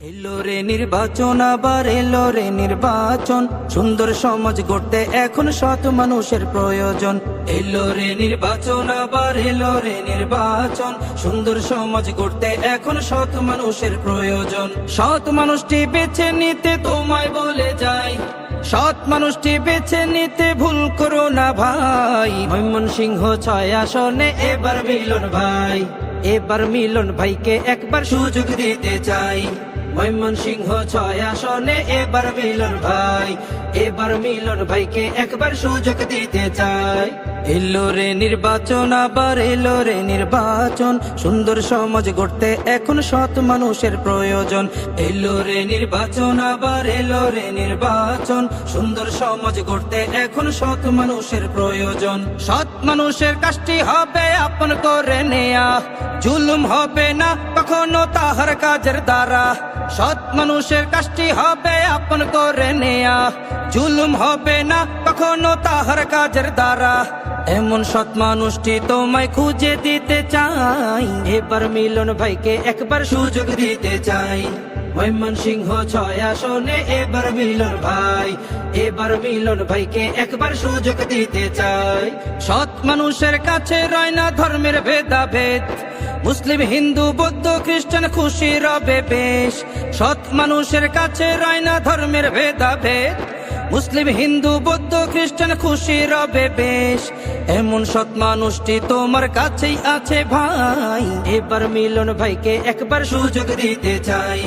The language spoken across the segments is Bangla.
এলো রে নির্বাচন, আবার এলো রে নির্বাচন। সুন্দর সমাজ গড়তে এখন শত মানুষের প্রয়োজন। এলো রে নির্বাচন, আবার এলো রে নির্বাচন। সুন্দর সমাজ গড়তে এখন শত মানুষের প্রয়োজন। সৎ মানুষটি বেছে নিতে তোমায় বলে যাই। সৎ মানুষটি বেছে নিতে ভুল করো না ভাই। মৈমন সিংহ ছয় আসনে এবার মিলন ভাই। এবার মিলন ভাইকে একবার সুযোগ দিতে চাই। মৈমন সিংহ ছয় আসনে এবার মিলন ভাই, এবার মিলন ভাইকে একবার সুযোগ দিতে চাই। এলো রে নির্বাচন, আবার এলো রে নির্বাচন, সুন্দর সমাজ গড়তে এখন সৎ মানুষের প্রয়োজন। এলো রে নির্বাচন, আবার এলো রে নির্বাচন, সুন্দর সমাজ গড়তে এখন সৎ মানুষের প্রয়োজন। সৎ মানুষের কাজটি হবে আপন করে নেয়া, জুলুম হবে না কখনো তাহার কাজের দ্বারা। সৎ মানুষের কাজটি হবে আপন করে নেয়া। জুলুম হবে না কখনো তাহার কাজের দ্বারা। এমন সৎ মানুষটি তোমায় খুঁজে দিতে চাই। এবার মিলন ভাইকে একবার সুযোগ দিতে চাই। মৈমন সিংহ ছয় আসনে এবার মিলন ভাই। এবার মিলন ভাইকে একবার সুযোগ দিতে চাই। সৎ মানুষের কাছে রয় না ধর্মের ভেদাভেদ। মুসলিম, হিন্দু, বৌদ্ধ, খ্রিস্টান খুশি রবে বেশ সৎ মানুষের কাছে রয় না ধর্মের ভেদাভেদ। মুসলিম, হিন্দু, বৌদ্ধ, খ্রিস্টান খুশি রবে বেশ এমন সৎ মানুষটি তোমার কাছেই আছে ভাই। এবার মিলন ভাইকে একবার সুযোগ দিতে চাই।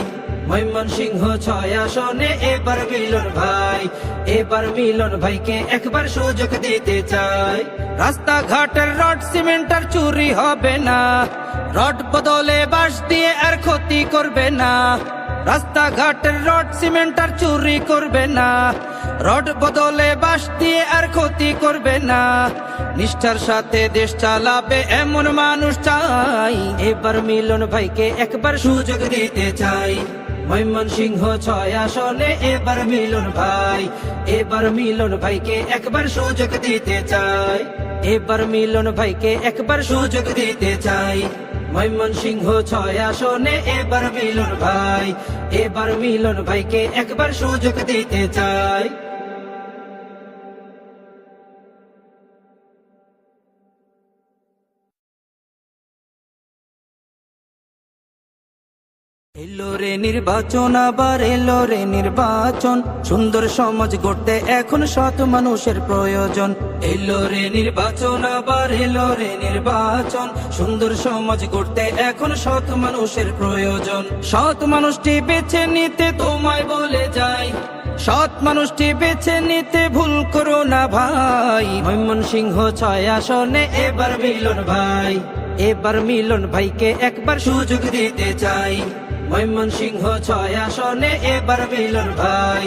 মৈমন সিংহ ছয় আসনে এবার মিলন ভাই। এবার মিলন ভাইকে একবার সুযোগ দিতে চাই। রাস্তাঘাটের রড, সিমেন্টার চুরি হবে না। রড বদলে বাঁশ দিয়ে আর ক্ষতি করবে না। রাস্তাঘাটের রড, সিমেন্ট আর চুরি করবে না। রড বদলে বাঁশ দিয়ে আর ক্ষতি করবে না। নিষ্ঠার সাথে দেশ চালাবে এমন মানুষ চাই। এবার মিলন ভাইকে একবার সুযোগ দিতে চাই। মৈমন সিংহ ছয় আসনে এবার মিলন ভাই। এবার মিলন ভাইকে একবার সুযোগ দিতে চাই। এবার মিলন ভাইকে একবার সুযোগ দিতে চাই। মৈমন সিংহ ছয় আসনে এবার মিলন ভাই এবার মিলন ভাইকে একবার সুযোগ দিতে চাই। এলো রে নির্বাচন, আবার এলো রে নির্বাচন। সুন্দর সমাজ গড়তে এখন শত মানুষের প্রয়োজন। এলো রে নির্বাচন, আবার এলো রে নির্বাচন। সুন্দর সমাজ গড়তে এখন শত মানুষের প্রয়োজন। সৎ মানুষটি বেছে নিতে তোমায় বলে যাই। সৎ মানুষটি বেছে নিতে ভুল করো না ভাই। মৈমন সিংহ ছয় আসনে এবার মিলন ভাই। এবার মিলন ভাইকে একবার সুযোগ দিতে চাই। মৈমন সিংহ ছয় আসনে এবার মিলন ভাই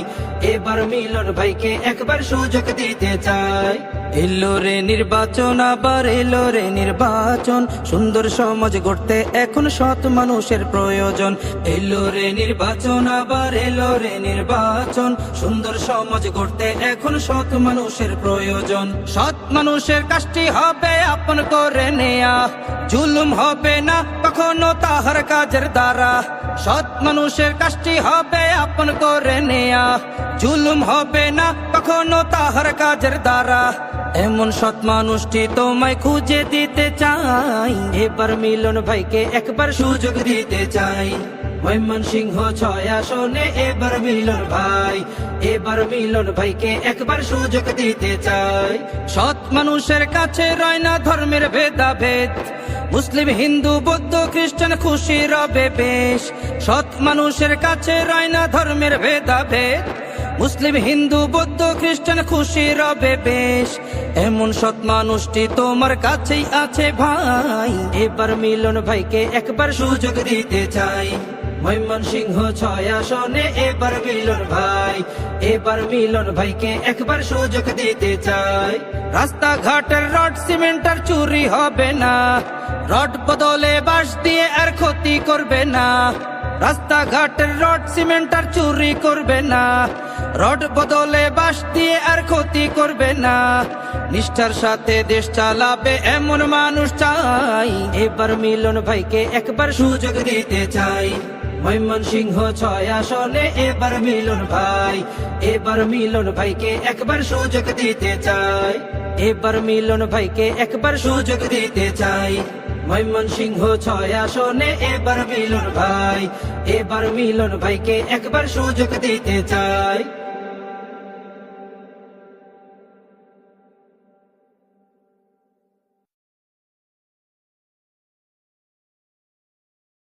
এবার মিলন ভাইকে একবার সুযোগ দিতে চাই। এলো রে নির্বাচন, আবার এলো রে নির্বাচন। সুন্দর সমাজ গড়তে এখন সৎ মানুষের প্রয়োজন। এলো রে নির্বাচন, আবার এলো রে নির্বাচন। সুন্দর সমাজ গড়তে এখন সৎ মানুষের প্রয়োজন। সৎ মানুষের কাজটি হবে আপন করে নেয়া। জুলুম হবে না কখনো তাহার কাজের দ্বারা। সৎ মানুষের কাজটি হবে আপন করে নেয়া। জুলুম হবে না কখনো তাহার কাজের দ্বারা। এমন সৎ মানুষটি তোমায় খুঁজে দিতে চাই। এবার মিলন ভাইকে একবার সুযোগ দিতে চাই। মৈমন সিংহ ছয় আসনে এবার মিলন ভাই। এবার মিলন ভাইকে একবার সুযোগ দিতে চাই। সৎ মানুষের কাছে রয় না ধর্মের ভেদাভেদ। মুসলিম, হিন্দু, বৌদ্ধ, খ্রিস্টান খুশি রবে বেশ। সৎ মানুষের কাছে রয় না ধর্মের ভেদাভেদ। মুসলিম, হিন্দু, বৌদ্ধ, খ্রিস্টান খুশি রবে বেশ। এমন সৎ মানুষটি তোমার কাছেই আছে ভাই। এবার মিলন ভাইকে একবার সুযোগ দিতে চাই। মৈমন সিংহ ছয় আসনে এবার মিলন ভাই। এবার মিলন ভাইকে একবার সুযোগ দিতে চাই। রাস্তাঘাটের রড সিমেন্টার চুরি হবে না। রড বদলে বাঁশ দিয়ে আর ক্ষতি করবে না। রাস্তাঘাটের রড সিমেন্টার চুরি করবে না। রড বদলে বাঁশ দিয়ে আর ক্ষতি করবে না। নিষ্ঠার সাথে দেশ চালাবে এমন মানুষ চাই। এবার মিলন ভাইকে একবার সুযোগ দিতে চাই। মৈমন সিংহ ছয় আসনে এবার মিলন ভাই। এবার মিলন ভাইকে একবার সুযোগ দিতে চাই। এবার মিলন ভাইকে একবার সুযোগ দিতে চাই। মৈমন সিংহ ছয় আসনে এবার মিলন ভাই। এবার মিলন ভাইকে একবার সুযোগ দিতে চাই।